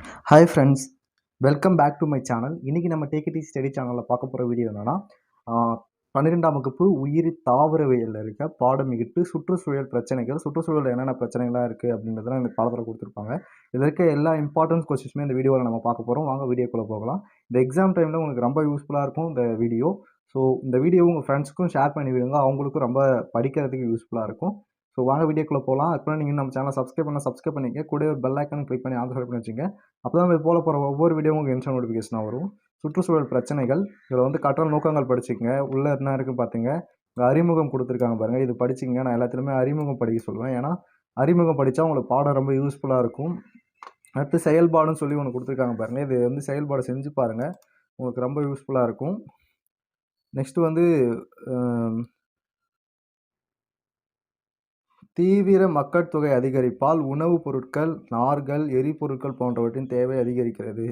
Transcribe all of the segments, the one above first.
Hi friends welcome back to my channel இன்றைக்கி நம்ம டேக்கிடி study சேனலில் பார்க்க போகிற வீடியோ என்னென்னா பன்னிரெண்டாம் வகுப்பு உயிரி தாவரவியலில் இருக்க பாடம் இட்டு சுற்றுச்சூழல் பிரச்சனைகள் சுற்றுச்சூழல் என்னென்ன பிரச்சனைகள்லாம் இருக்குது அப்படின்றதெல்லாம் இந்த பாடத்தில் கொடுத்துருப்பாங்க. இதில் இருக்க எல்லா இம்பார்ட்டன்ஸ் கொஸ்டின்ஸுமே இந்த வீடியோவில் நம்ம பார்க்க போகிறோம் வாங்க வீடியோக்குள்ளே போகலாம். இந்த எக்ஸாம் டைமில் உங்களுக்கு ரொம்ப யூஸ்ஃபுல்லாக இருக்கும் இந்த வீடியோ ஸோ இந்த வீடியோ உங்கள் ஃப்ரெண்ட்ஸ்க்கும் ஷேர் பண்ணி விடுங்க. அவங்களுக்கும் ரொம்ப படிக்கிறதுக்கு யூஸ்ஃபுல்லாக இருக்கும். ஸோ வாங்க வீடியோக்குள்ளே போகலாம் அதுக்குள்ளே நீங்கள் நம்ம சேனலை சப்ஸ்கிரைப் பண்ண சப்ஸ்கிரைப் பண்ணிக்க கூட ஒரு பெல் ஐக்கன் கிளிக் பண்ணி ஆன்சர் பண்ணி வச்சுங்க அப்போ தான் இது போல போகிற ஒவ்வொரு வீடியோ உங்களுக்கு இன்ஸ்டா நோட்டிஃபிகேஷனாக வரும். சுற்றுச்சூழல் பிரச்சனைகள் இதில் வந்து கற்றல் நோக்கங்கள் படிச்சுக்கங்க. உள்ளே என்ன இருக்குது பார்த்துங்க அறிமுகம் கொடுத்துருக்காங்க பாருங்கள் இது படிச்சிங்க நான் எல்லாத்துலேயுமே அறிமுகம் படிக்க சொல்லுவேன். ஏன்னா அறிமுகம் படித்தா உங்களுக்கு பாடம் ரொம்ப யூஸ்ஃபுல்லாக இருக்கும். அடுத்து செயல்பாடுன்னு சொல்லி ஒன்று கொடுத்துருக்காங்க பாருங்கள் இது வந்து செயல்பாடு செஞ்சு பாருங்கள் உங்களுக்கு ரொம்ப யூஸ்ஃபுல்லாக இருக்கும். நெக்ஸ்ட்டு வந்து தீவிர மக்கள் தொகை அதிகரிப்பால் உணவுப் பொருட்கள் நார்கள் எரிபொருட்கள் போன்றவற்றின் தேவை அதிகரிக்கிறது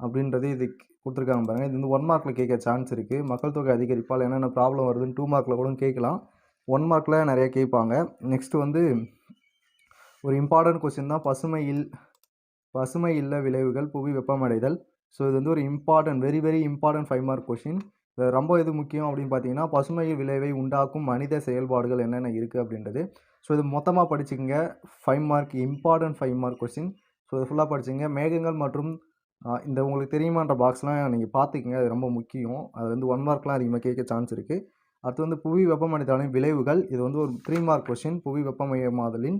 அப்படின்றது இது கொடுத்துருக்காங்க பாருங்கள் இது வந்து ஒன் மார்க்கில் கேட்க சான்ஸ் இருக்குது மக்கள் தொகை அதிகரிப்பால் என்னென்ன ப்ராப்ளம் வருதுன்னு டூ மார்க்கில் கூட கேட்கலாம். ஒன் மார்க்கில் நிறைய கேட்பாங்க. நெக்ஸ்ட்டு வந்து ஒரு இம்பார்ட்டன்ட் கொஸ்டின் தான். பசுமை இல் பசுமை இல்ல விளைவுகள் புவி வெப்பமடைதல். ஸோ இது வந்து ஒரு important very very important five mark question ரொம்ப எது முக்கியம் அப்படின்னு பார்த்தீங்கன்னா பசுமையில் விளைவை உண்டாக்கும் மனித செயல்பாடுகள் என்னென்ன இருக்குது அப்படின்றது. ஸோ இது மொத்தமாக படிச்சுக்கோங்க. Five mark important five mark question so இது ஃபுல்லாக படிச்சுங்க மேகங்கள் மற்றும் இந்த உங்களுக்கு தெரியுமான்ற பாக்ஸ்லாம் நீங்கள் பார்த்துக்கங்க. அது ரொம்ப முக்கியம். அது வந்து ஒன் மார்க்லாம் அதிகமாக கேட்க சான்ஸ் இருக்குது அடுத்து வந்து புவி வெப்பமடைதலின் விளைவுகள். இது வந்து ஒரு த்ரீ மார்க் கொஸ்டின் புவி வெப்பமயமாதலின்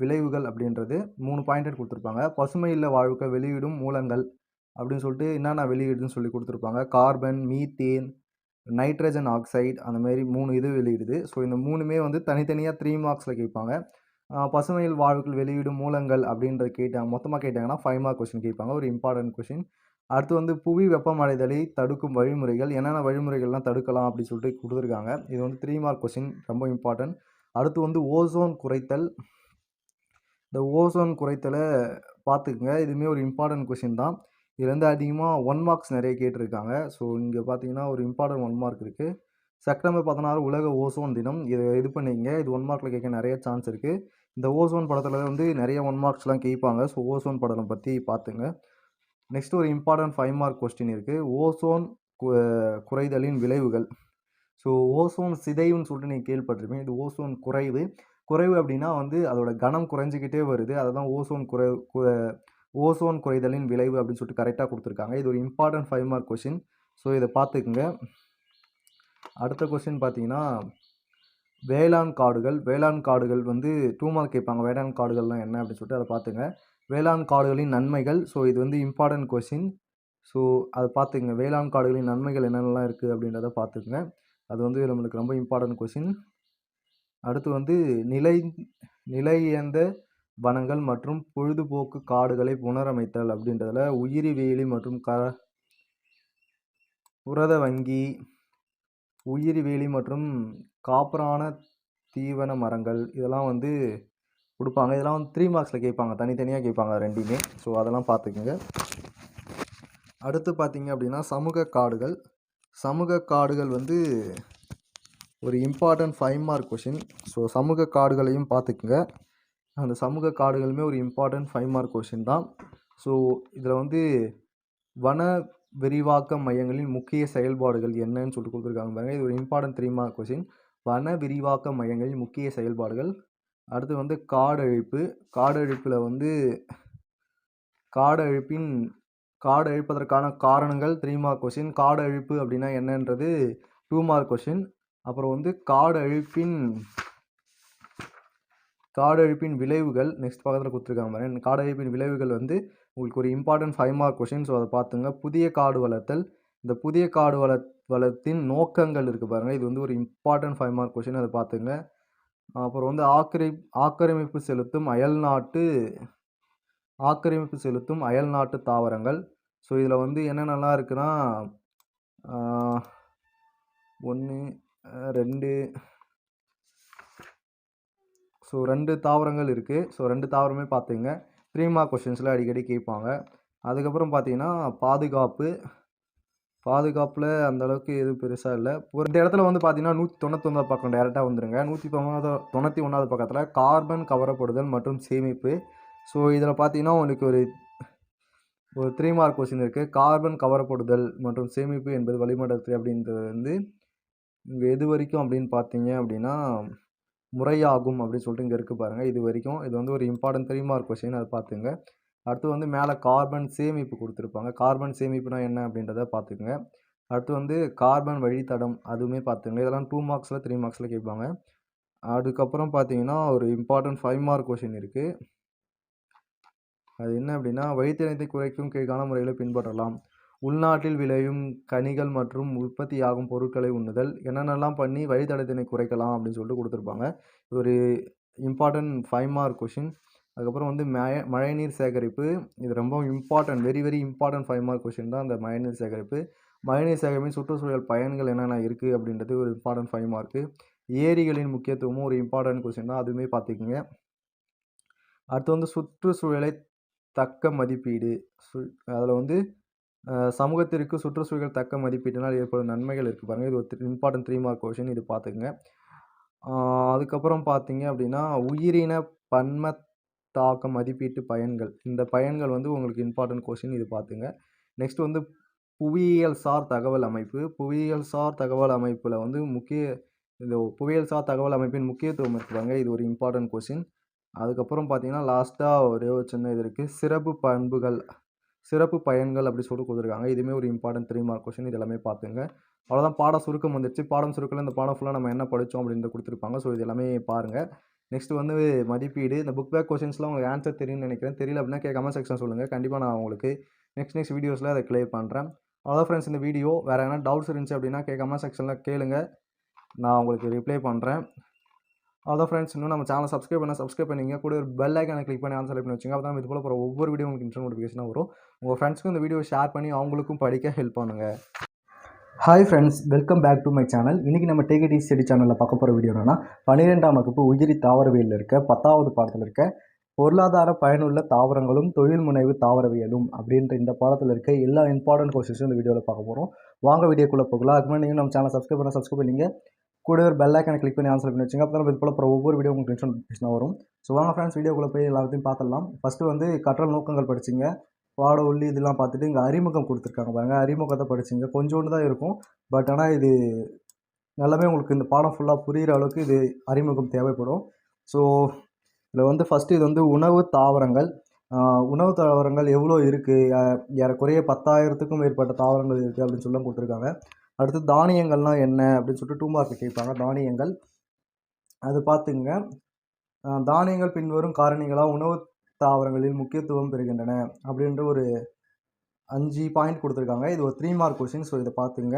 விளைவுகள் அப்படின்றது. மூணு பாயிண்ட் கொடுத்துருப்பாங்க. பசுமையில் வாழ்வுக்க வெளியிடும் மூலங்கள் அப்படின்னு சொல்லிட்டு என்னென்ன வெளியீடுன்னு சொல்லி கொடுத்துருப்பாங்க. கார்பன் மீத்தேன் நைட்ரஜன் ஆக்சைடு அந்த மாதிரி மூணு இது வெளியிடுது. ஸோ இந்த மூணுமே வந்து தனித்தனியாக த்ரீ மார்க்ஸில் கேட்பாங்க பசுமையில் வாழ்வுகள் வெளியிடும் மூலங்கள் அப்படின்றத கேட்டாங்க மொத்தமாக கேட்டாங்கன்னா ஃபைவ் மார்க் கொஷின் கேட்பாங்க ஒரு இம்பார்ட்டன்ட் கொஷின் அடுத்து வந்து புவி வெப்பமடைதலை தடுக்கும் வழிமுறைகள் என்னென்ன வழிமுறைகள்லாம் தடுக்கலாம் அப்படின்னு சொல்லிட்டு கொடுத்துருக்காங்க. இது வந்து த்ரீ மார்க் கொஷின் ரொம்ப இம்பார்ட்டன்ட் அடுத்து வந்து ஓசோன் குறைத்தல். இந்த ஓசோன் குறைத்தலை பார்த்துக்குங்க. இதுவுமே ஒரு இம்பார்ட்டன்ட் கொஷின் தான். இதுலேருந்து அதிகமாக ஒன் மார்க்ஸ் நிறைய கேட்டிருக்காங்க. ஸோ இங்கே பார்த்தீங்கன்னா ஒரு இம்பார்ட்டன்ட் ஒன் மார்க் இருக்குது செப்டம்பர் பதினாறு உலக ஓசோன் தினம். இதை இது பண்ணிங்க. இது ஒன் மார்க்கில் கேட்க நிறைய சான்ஸ் இருக்குது இந்த ஓசோன் படத்தில் வந்து நிறைய ஒன் மார்க்ஸ்லாம் கேட்பாங்க. ஸோ ஓசோன் படம் பற்றி பார்த்துங்க. நெக்ஸ்ட் ஒரு இம்பார்ட்டன்ட் ஃபைவ் மார்க் கொஸ்டின் இருக்குது ஓசோன் குறைதலின் விளைவுகள். ஸோ ஓசோன் சிதைவுன்னு சொல்லிட்டு நீங்கள் கேள்விப்பட்டிருப்பீங்க. இது ஓசோன் குறைவு. குறைவு அப்படின்னா வந்து அதோட கனம் குறைஞ்சிக்கிட்டே வருது. அதை தான் ஓசோன் குறை ஓசோன் குறைதலின் விளைவு அப்படின்னு சொல்லிட்டு கரெக்டாக கொடுத்துருக்காங்க. இது ஒரு important five mark question so இதை பார்த்துக்குங்க. அடுத்த கொஷின் பார்த்தீங்கன்னா வேளாண் காடுகள். வேளாண் காடுகள் வந்து டூ மார்க் கேட்பாங்க. வேளாண் காடுகள்லாம் என்ன அப்படின்னு சொல்லிட்டு அதை பார்த்துங்க. வேளாண் காடுகளின் நன்மைகள். ஸோ இது வந்து இம்பார்ட்டன்ட் கொஷின் ஸோ அதை பார்த்துங்க வேளாண் காடுகளின் நன்மைகள் என்னென்னலாம் இருக்குது அப்படின்றத பார்த்துக்குங்க. அது வந்து நம்மளுக்கு ரொம்ப இம்பார்ட்டன்ட் கொஷின் அடுத்து வந்து நிலை நிலையந்த வனங்கள் மற்றும் பொழுதுபோக்கு காடுகளை புனரமைத்தல் அப்படின்றதுல உயிரி வேலி மற்றும் க புரத வங்கி உயிரி வேலி மற்றும் காப்பரான தீவன மரங்கள் இதெல்லாம் வந்து கொடுப்பாங்க. இதெல்லாம் வந்து த்ரீ மார்க்ஸில் கேட்பாங்க. தனித்தனியாக கேட்பாங்க ரெண்டுமே. ஸோ அதெல்லாம் பார்த்துக்குங்க. அடுத்து பார்த்தீங்க அப்படின்னா சமூக காடுகள். சமூக காடுகள் வந்து ஒரு important five mark question so சமூக காடுகளையும் பார்த்துக்குங்க. அந்த சமூக காடுகளுமே ஒரு இம்பார்ட்டன்ட் ஃபைவ் மார்க் கொஷின் தான். ஸோ இதில் வந்து வன விரிவாக்க மையங்களின் முக்கிய செயல்பாடுகள் என்னன்னு சொல்லிட்டு கொடுத்துருக்காங்க பாருங்கள் இது ஒரு இம்பார்ட்டன்ட் த்ரீ மார்க் கொஷின் வன விரிவாக்க மையங்களின் முக்கிய செயல்பாடுகள். அடுத்து வந்து காடழிப்பு. காடழிப்பில் வந்து காடழிப்பின் காடு அழிப்பதற்கான காரணங்கள் த்ரீ மார்க் கொஷின் காடு அழிப்பு அப்படின்னா என்னன்றது டூ மார்க் கொஷின் அப்புறம் வந்து காடு அழிப்பின் காடழிப்பின் விளைவுகள் நெக்ஸ்ட் பக்கத்தில் கொடுத்துருக்காங்க பாருங்க. காடழிப்பின் விளைவுகள் வந்து உங்களுக்கு ஒரு important five mark question so அதை பார்த்துங்க. புதிய காடு வளர்த்தல். இந்த புதிய காடு வள வளத்தின் நோக்கங்கள் இருக்குது பாருங்கள் இது வந்து ஒரு இம்பார்ட்டன்ட் ஃபைவ் மார்க் கொஷின் அதை பார்த்துங்க. அப்புறம் வந்து ஆக்கிரை ஆக்கிரமிப்பு செலுத்தும் அயல் நாட்டு ஆக்கிரமிப்பு செலுத்தும் அயல் நாட்டு தாவரங்கள். ஸோ இதில் வந்து என்னென்னலாம் இருக்குன்னா ஒன்று ரெண்டு ஸோ ரெண்டு தாவரங்கள் இருக்குது ஸோ ரெண்டு தாவரமே பார்த்துங்க த்ரீ மார்க் கொஷின்ஸில் அடிக்கடி கேட்பாங்க. அதுக்கப்புறம் பார்த்தீங்கன்னா பாதுகாப்பு. பாதுகாப்பில் அந்தளவுக்கு எதுவும் பெருசாக இல்லை. ஒரு இந்த இடத்துல வந்து பார்த்தீங்கன்னா நூற்றி தொண்ணூத்தொம்பது பக்கம் டேரெக்டாக வந்துடுங்க நூற்றி தொண்ணூறு தொண்ணூற்றி ஒன்றாவது பக்கத்தில் கார்பன் கவரப்படுதல் மற்றும் சேமிப்பு. ஸோ இதில் பார்த்தீங்கன்னா உங்களுக்கு ஒரு ஒரு த்ரீ மார்க் கொஸ்டின் இருக்குது கார்பன் கவரப்படுதல் மற்றும் சேமிப்பு என்பது வளிமண்டலத்தில் அப்படின்றது வந்து இங்கே எது வரைக்கும் அப்படின்னு பார்த்தீங்க அப்படின்னா முறையாகும் அப்படின்னு சொல்லிட்டு இங்கே இருக்குது பாருங்கள் இது வரைக்கும் இது வந்து ஒரு இம்பார்ட்டன்ட் த்ரீ மார்க் கொஸ்டின் அதை பார்த்துங்க அடுத்து வந்து மேலே கார்பன் சேமிப்பு கொடுத்துருப்பாங்க. கார்பன் சேமிப்புனா என்ன அப்படின்றத பார்த்துக்குங்க அடுத்து வந்து கார்பன் வழித்தடம் அதுவுமே பார்த்துங்க இதெல்லாம் டூ மார்க்ஸில் த்ரீ மார்க்ஸில் கேட்பாங்க. அதுக்கப்புறம் பார்த்தீங்கன்னா ஒரு இம்பார்ட்டன்ட் ஃபைவ் மார்க் கொஷின் இருக்குது அது என்ன அப்படின்னா வழித்தடத்தை குறைக்கும் கீழ்கான முறையில் பின்பற்றலாம். உள்நாட்டில் விளையும் கனிகள் மற்றும் உற்பத்தியாகும் பொருட்களை உண்ணுதல் என்னென்னலாம் பண்ணி வழித்தடத்தினை குறைக்கலாம் அப்படின்னு சொல்லிட்டு கொடுத்துருப்பாங்க. இது ஒரு இம்பார்ட்டன்ட் ஃபைவ் மார்க் கொஷின் அதுக்கப்புறம் வந்து மழை மழைநீர் சேகரிப்பு. இது ரொம்ப important very very important five mark question தான் அந்த மழைநீர் சேகரிப்பு. மழைநீர் சேகரிப்பின் சுற்றுச்சூழல் பயன்கள் என்னென்ன இருக்குது அப்படின்றது ஒரு இம்பார்ட்டன்ட் ஃபைவ் மார்க்கு ஏரிகளின் முக்கியத்துவமும் ஒரு இம்பார்ட்டன்ட் கொஷின் தான். அதுவுமே பார்த்துக்குங்க. அடுத்து வந்து சுற்றுச்சூழலை தக்க மதிப்பீடு. சு அதில் வந்து சமூகத்திற்கு சுற்றுச்சூழல் தக்க மதிப்பீட்டினால் ஏற்படும் நன்மைகள் இருக்குது பாருங்கள் இது ஒரு இம்பார்ட்டன்ட் த்ரீ மார்க் கொஷின் இது பார்த்துக்குங்க. அதுக்கப்புறம் பார்த்தீங்க அப்படின்னா உயிரின பன்ம தாக்க மதிப்பீட்டு பயன்கள். இந்த பயன்கள் வந்து உங்களுக்கு இம்பார்ட்டன்ட் கொஷின் இது பார்த்துங்க நெக்ஸ்ட் வந்து புவியியல் சார் தகவல் அமைப்பு. புவியியல் சார் தகவல் அமைப்பில் வந்து முக்கிய இந்த புவியியல் சார் தகவல் அமைப்பின் முக்கியத்துவம் இருக்கிறாங்க இது ஒரு இம்பார்ட்டன்ட் கொஷின் அதுக்கப்புறம் பார்த்தீங்கன்னா லாஸ்ட்டாக ஒரே ஒரு சின்ன இது இருக்குது சிறப்பு பண்புகள் சிறப்பு பயன்கள் அப்படி சொல்லி கொடுத்துருக்காங்க. இதுவுமே ஒரு இம்பார்ட்டன்ட் த்ரீ மார்க் கொஷின் இது எல்லாமே பார்த்துங்க. அவ்வளோதான் பாடம் சுருக்கம் வந்துருச்சு. பாடம் சுருக்கில் இந்த பாடம் ஃபுல்லாக நம்ம என்ன படித்தோம் அப்படின்னு கொடுத்துருப்பாங்க. ஸோ இது எல்லாமே பாருங்கள் நெக்ஸ்ட் வந்து மதிப்பீடு. இந்த புக் பேக் கொஷின்ஸ்லாம் உங்களுக்கு ஆன்சர் தெரியும்னு நினைக்கிறேன். தெரியல அப்படின்னா கே கமெண்ட் செக்ஷன் சொல்லுங்கள் கண்டிப்பாக நான் உங்களுக்கு நெக்ஸ்ட் நெக்ஸ்ட் வீடியோஸில் அதை கிளியர் பண்ணுறேன் அவ்வளோ ஃப்ரெண்ட்ஸ் இந்த வீடியோ வேறு எதனா டவுட்ஸ் இருந்துச்சு அப்படின்னா கே கமெண்ட் செக்ஷனில் கேளுங்க. நான் உங்களுக்கு ரிப்ளை பண்ணுறேன் அதான் ஃப்ரெண்ட்ஸ் இன்னும் நம்ம சேனல் சப்ஸ்கிரைப் பண்ண சப்ஸ்கிரைப் பண்ணிங்க கூட ஒரு பெல் ஐக்கானை கிளிக் பண்ணி ஆன்சர் பண்ணி வச்சுங்க அப்போ தான் இது போல் போகிற ஒவ்வொரு வீடியோ உங்களுக்கு இன்ஸ்டன்ட் நோட்டிஃபிகேஷனாக வரும். உங்கள் ஃப்ரெண்ட்ஸ்க்கும் இந்த வீடியோ ஷேர் பண்ணி அவங்களுக்கும் படிக்க ஹெல்ப் பண்ணுங்கள் hi friends welcome back to my channel இன்றைக்கி நம்ம டேகடி ஸ்டடி சேனலில் பார்க்க போகிற வீடியோ என்னென்னா பன்னிரெண்டாம் வகுப்பு உயிரி தாவரவியலில் இருக்க பத்தாவது பாடத்தில் இருக்க பொருளாதார பயனுள்ள தாவரங்களும் தொழில் முனைவு தாவரவியலும் அப்படின்ற இந்த பாடத்தில் இருக்க எல்லா இம்பார்ட்டன்ட் கொஸ்டின்ஸும் இந்த வீடியோவில் பார்க்க போகிறோம் வாங்க வீடியோக்குள்ளே போகலாம். அதுக்கு முன்னாடி நீங்கள் நம்ம சேனல் சப்ஸ்கிரைப் பண்ண சப்ஸ்கிரைப் பண்ணிங்க கூட ஒரு பெல் ஐக்கானை கிளிக் பண்ணி ஆன்சர் பண்ணி வச்சுங்க. அப்போ தான் இது அப்புறம் ஒவ்வொரு வீடியோ உங்களுக்கு நோட்டிஃபிகேஷன் வரும். ஸோ வாங்க ஃப்ரெண்ட்ஸ் வீடியோக்குள்ளே போய் எல்லாத்தையும் பார்த்துடலாம். ஃபஸ்ட்டு வந்து கற்றல் நோக்கங்கள் படிச்சிங்க. பாட உள்ளி இதெல்லாம் பார்த்துட்டு இங்கே அறிமுகம் கொடுத்துருக்காங்க பாருங்கள் அறிமுகத்தை படிச்சிங்க. கொஞ்சோண்டு தான் இருக்கும். பட் ஆனால் இது நல்லாவே உங்களுக்கு இந்த பாடம் ஃபுல்லாக புரிகிற அளவுக்கு இது அறிமுகம் தேவைப்படும். ஸோ இதில் வந்து ஃபஸ்ட்டு இது வந்து உணவு தாவரங்கள். உணவு தாவரங்கள் எவ்வளோ இருக்குது ஏறக்குறைய பத்தாயிரத்துக்கும் மேற்பட்ட தாவரங்கள் இருக்குது அப்படின்னு சொல்லி கொடுத்துருக்காங்க. அடுத்து தானியங்கள்லாம் என்ன அப்படின்னு சொல்லிட்டு டூ மார்க் கேட்பாங்க. தானியங்கள். அது பார்த்துங்க. தானியங்கள் பின்வரும் காரணிகளாக உணவு தாவரங்களில் முக்கியத்துவம் பெறுகின்றன அப்படின்ற ஒரு அஞ்சு பாயிண்ட் கொடுத்துருக்காங்க. இது ஒரு த்ரீ மார்க் கொஷின் ஸோ இதை பார்த்துங்க.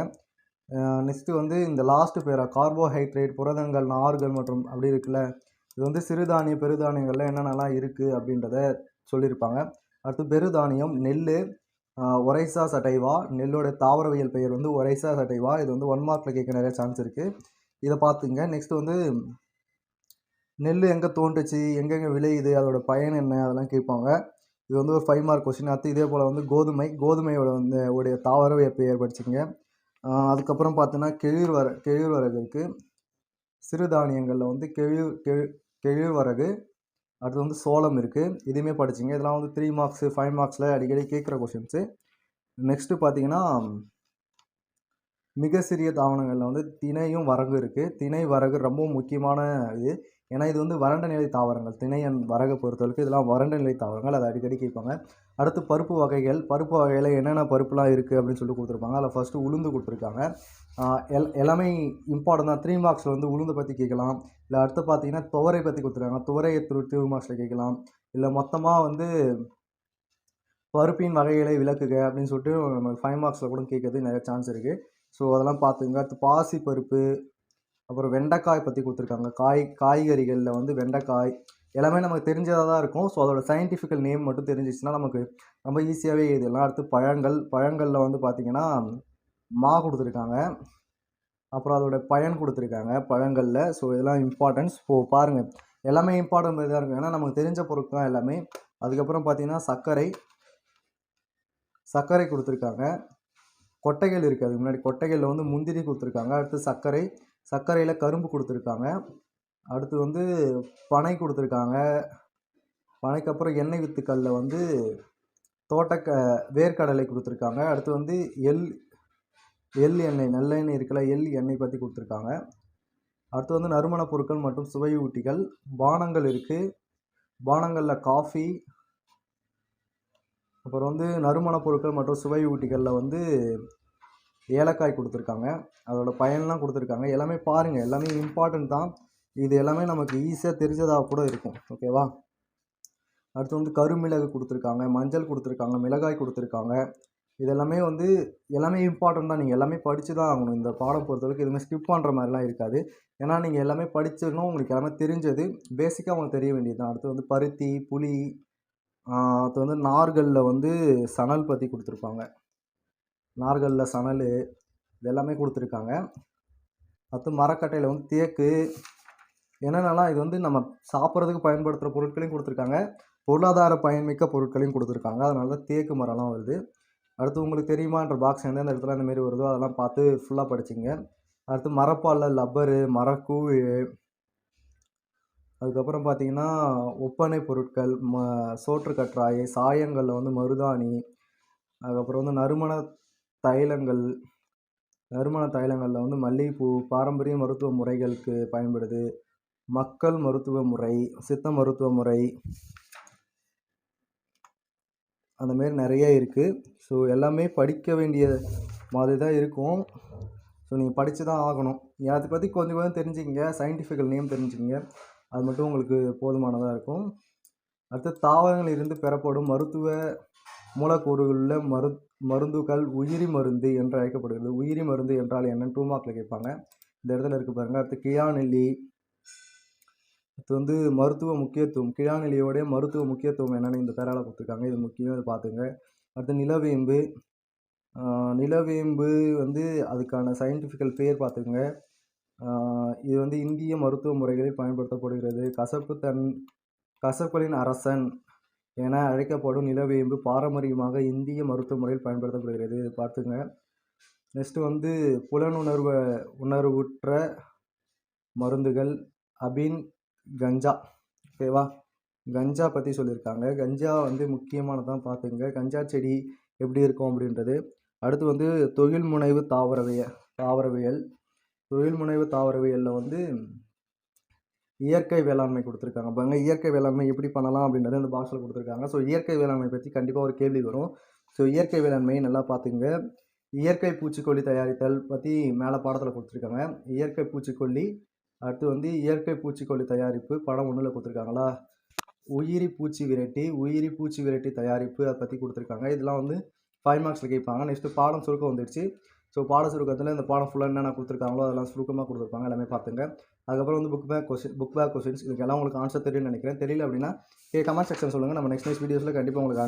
நெக்ஸ்ட்டு வந்து இந்த லாஸ்ட்டு பேரா கார்போஹைட்ரேட் புரதங்கள் நார்கள் மற்றும் அப்படி இருக்குல்ல இது வந்து சிறுதானிய பெருதானியங்கள்லாம் என்னென்னலாம் இருக்குது அப்படின்றத சொல்லியிருப்பாங்க. அடுத்து பெருதானியம் நெல் ஒரைசா சட்டைவா? நெல்லோட தாவரவியல் பெயர் வந்து ஒரைசா சட்டைவா? இது வந்து ஒன் மார்க்கில் கேட்க நிறைய சான்ஸ் இருக்குது இதை பார்த்துங்க. நெக்ஸ்ட் வந்து நெல் எங்கே தோன்றுச்சு? எங்கெங்கே விளையுது? அதோட பயன் என்ன? அதெல்லாம் கேட்பாங்க. இது வந்து ஒரு ஃபைவ் மார்க் கொஸ்டின் அடுத்து இதே போல் வந்து கோதுமை. கோதுமையோட வந்து உடைய தாவர பெயர் படிச்சுங்க அதுக்கப்புறம் பார்த்தோன்னா கெழிர் கெழிர்வரகு இருக்குது சிறுதானியங்களில் வந்து கெழிர் கெழு கெழிர்வரகு அடுத்து வந்து சோளம் இருக்குது இதுவுமே படிச்சிங்க. இதெல்லாம் வந்து த்ரீ மார்க்ஸு ஃபைவ் மார்க்ஸில் அடிக்கடி கேட்குற கொஷின்ஸு நெக்ஸ்ட்டு பார்த்தீங்கன்னா மிக சிறிய தாவணங்களில் வந்து திணையும் வரகு இருக்குது திணை வரகு ரொம்ப முக்கியமான இது. ஏன்னா இது வந்து வறண்ட நிலை தாவரங்கள் திணையன் வரகை பொறுத்தவரைக்கும் இதெல்லாம் வறண்ட நிலை தாவரங்கள். அதை அடிக்கடி கேட்பாங்க. அடுத்து பருப்பு வகைகள் பருப்பு வகையில் என்னென்ன பருப்புலாம் இருக்குது அப்படின்னு சொல்லி கொடுத்துருப்பாங்க. அதில் ஃபஸ்ட்டு உளுந்து கொடுத்துருக்காங்க. எல் எல்லாமே இம்பார்ட்டன் தான். த்ரீ மார்க்ஸில் வந்து உளுந்து பற்றி கேட்கலாம். இல்லை அடுத்து பார்த்தீங்கன்னா துவரை பற்றி கொடுத்துருக்காங்க. துவரையை த்ரூ த்ரீ மார்க்ஸில் கேட்கலாம். இல்லை மொத்தமாக வந்து பருப்பின் வகைகளை விளக்குக அப்படின்னு சொல்லிட்டு நம்ம ஃபைவ் மார்க்ஸில் கூட கேட்கறது நிறைய சான்ஸ் இருக்குது ஸோ அதெல்லாம் பார்த்துங்க அடுத்து பாசி பருப்பு அப்புறம் வெண்டைக்காய் பற்றி கொடுத்துருக்காங்க. காய் காய்கறிகளில் வந்து வெண்டைக்காய் எல்லாமே நமக்கு தெரிஞ்சதாக தான் இருக்கும். ஸோ அதோட சயின்டிஃபிக்கல் நேம் மட்டும் தெரிஞ்சிச்சுன்னா நமக்கு ரொம்ப ஈஸியாகவே இதெல்லாம் அடுத்து பழங்கள் பழங்களில் வந்து பார்த்திங்கன்னா மா கொடுத்துருக்காங்க. அப்புறம் அதோட பயன் கொடுத்துருக்காங்க பழங்களில். ஸோ இதெல்லாம் இம்பார்ட்டன்ஸ் இப்போ பாருங்கள் எல்லாமே இம்பார்ட்டன் இதாக இருக்கும். ஏன்னா நமக்கு தெரிஞ்ச பொருட்கள் தான் எல்லாமே. அதுக்கப்புறம் பார்த்திங்கன்னா சர்க்கரை சர்க்கரை கொடுத்துருக்காங்க. கொட்டைகள் இருக்குது அதுக்கு முன்னாடி கொட்டைகளில் வந்து முந்திரி கொடுத்துருக்காங்க. அடுத்து சர்க்கரை சர்க்கரையில் கரும்பு கொடுத்துருக்காங்க. அடுத்து வந்து பனை கொடுத்துருக்காங்க. பனைக்கு அப்புறம் எண்ணெய் வித்துக்களில் வந்து தோட்டக்க வேர்க்கடலை கொடுத்துருக்காங்க. அடுத்து வந்து எள் எள் எண்ணெய் நல்லெண்ணெய் இருக்கல எள் எண்ணெய் பற்றி கொடுத்துருக்காங்க. அடுத்து வந்து நறுமணப் பொருட்கள் மற்றும் சுவையூட்டிகள் பானங்கள் இருக்குது பானங்களில் காஃபி. அப்புறம் வந்து நறுமணப் பொருட்கள் மற்றும் சுவையூட்டிகளில் வந்து ஏலக்காய் கொடுத்துருக்காங்க. அதோட பயன்லாம் கொடுத்துருக்காங்க. எல்லாமே பாருங்கள் எல்லாமே இம்பார்ட்டண்ட் தான். இது எல்லாமே நமக்கு ஈஸியாக தெரிஞ்சதாக கூட இருக்கும். ஓகேவா அடுத்து வந்து கருமிளகு கொடுத்துருக்காங்க. மஞ்சள் கொடுத்துருக்காங்க. மிளகாய் கொடுத்துருக்காங்க. இது எல்லாமே வந்து எல்லாமே இம்பார்ட்டன்ட் தான். நீங்கள் எல்லாமே படித்து தான் ஆகணும். இந்த பாடம் பொறுத்தவரைக்கும் எதுவுமே ஸ்கிப் பண்ணுற மாதிரிலாம் இருக்காது. ஏன்னா நீங்கள் எல்லாமே படிச்சிடணும் உங்களுக்கு எல்லாமே தெரிஞ்சது. பேசிக்காக உங்களுக்கு தெரிய வேண்டியது தான். அடுத்து வந்து பருத்தி புளி அடுத்து வந்து நார்களில் வந்து சணல் பற்றி கொடுத்துருப்பாங்க. நார்களில் சணல் இது எல்லாமே கொடுத்துருக்காங்க. அடுத்து மரக்கட்டையில் வந்து தேக்கு என்னென்னலாம் இது வந்து நம்ம சாப்பிட்றதுக்கு பயன்படுத்துகிற பொருட்களையும் கொடுத்துருக்காங்க. பொருளாதார பயன்மிக்க பொருட்களையும் கொடுத்துருக்காங்க. அதனால தான் தேக்கு மரம்லாம் வருது. அடுத்து உங்களுக்கு தெரியுமான்ற பாக்ஸ் எந்தெந்த இடத்துல இந்த வருதோ அதெல்லாம் பார்த்து ஃபுல்லாக படிச்சிங்க அடுத்து மரப்பாலில் லப்பரு மரக்கூழ் அதுக்கப்புறம் பார்த்தீங்கன்னா ஒப்பனை பொருட்கள் ம சோற்று கற்றாயை சாயங்களில் வந்து மருதாணி அதுக்கப்புறம் வந்து நறுமண தைலங்கள் நறுமண தைலங்களில் வந்து மல்லிகைப்பூ பாரம்பரிய மருத்துவ முறைகளுக்கு பயன்படுது. மக்கள் மருத்துவ முறை சித்த மருத்துவ முறை அந்தமாரி நிறைய இருக்குது ஸோ எல்லாமே படிக்க வேண்டிய மாதிரி தான் இருக்கும். ஸோ நீங்கள் படித்து தான் ஆகணும். அதை பற்றி கொஞ்சம் கொஞ்சம் தெரிஞ்சுக்கிங்க. Scientifical name தெரிஞ்சுக்கிங்க. அது மட்டும் உங்களுக்கு போதுமானதாக இருக்கும். அடுத்து தாவரங்களில் இருந்து பெறப்படும் மருத்துவ மூலக்கூறுகளில் மரு மருந்துகள் உயிரி மருந்து என்று அழைக்கப்படுகிறது. உயிரி மருந்து என்றால் என்னன்னு டூ மார்க்கில் கேட்பாங்க. இந்த இடத்துல இருக்கு பாருங்க. அடுத்து கியாநெல்லி அடுத்து வந்து மருத்துவ முக்கியத்துவம். கிழாநிலையோடைய மருத்துவ முக்கியத்துவம் என்னென்னு இந்த தரால கொடுத்துருக்காங்க. இது முக்கியம். இது பார்த்துங்க. அடுத்து நிலவேம்பு. நிலவேம்பு வந்து அதுக்கான சயின்டிஃபிக்கல் பேர் பார்த்துக்குங்க. இது வந்து இந்திய மருத்துவ முறைகளில் பயன்படுத்தப்படுகிறது. கசப்பு தன் கசப்புகளின் அரசன். என அழைக்கப்படும் நிலவேம்பு பாரம்பரியமாக இந்திய மருத்துவ முறையில் பயன்படுத்தப்படுகிறது. இது பார்த்துங்க. நெக்ஸ்ட்டு வந்து புலனுணர்வை உணர்வுற்ற மருந்துகள். அபின் கஞ்சா. ஓகேவா கஞ்சா பற்றி சொல்லியிருக்காங்க. கஞ்சா வந்து முக்கியமானதான் பார்த்துங்க. கஞ்சா செடி எப்படி இருக்கும் அப்படின்றது. அடுத்து வந்து தொழில் முனைவு தாவரவியல். தாவரவியல் தொழில் முனைவு தாவரவியலில் வந்து இயற்கை வேளாண்மை கொடுத்துருக்காங்க. பாருங்க இயற்கை வேளாண்மை எப்படி பண்ணலாம் அப்படின்றது இந்த பாக்ஸில் கொடுத்துருக்காங்க. ஸோ இயற்கை வேளாண்மை பற்றி கண்டிப்பாக ஒரு கேள்வி வரும். ஸோ இயற்கை வேளாண்மையை நல்லா பார்த்துங்க இயற்கை பூச்சிக்கொல்லி தயாரித்தல் பற்றி மேலே பாடத்தில் கொடுத்துருக்காங்க. இயற்கை பூச்சிக்கொல்லி அடுத்து வந்து இயற்கை பூச்சிக்கொல்லி தயாரிப்பு படம் ஒன்றில் கொடுத்துருக்காங்களா? உயிரி பூச்சி விரட்டி உயிரி பூச்சி விரட்டி தயாரிப்பு அதை பற்றி கொடுத்துருக்காங்க. இதெல்லாம் வந்து ஃபைவ் மார்க்ஸில் கேட்பாங்க. நெக்ஸ்ட்டு பாடம் சுருக்கம் வந்துடுச்சு. ஸோ பாட சுருக்கத்தில் இந்த பாடம் ஃபுல்லாக என்னென்ன கொடுத்துருக்காங்களோ அதெல்லாம் சுருக்கமாக கொடுத்துருப்பாங்க. எல்லாமே பார்த்துங்க. அதுக்கப்புறம் வந்து book back question book back questions இதுக்கெல்லாம் உங்களுக்கு ஆன்சர் தெரியும்னு நினைக்கிறேன். தெரியல அப்படின்னா கமெண்ட் செக்ஷன் சொல்லுங்கள் நம்ம நெக்ஸ்ட் நெக்ஸ்ட் வீடியோஸில் கண்டிப்பாக உங்களுக்கு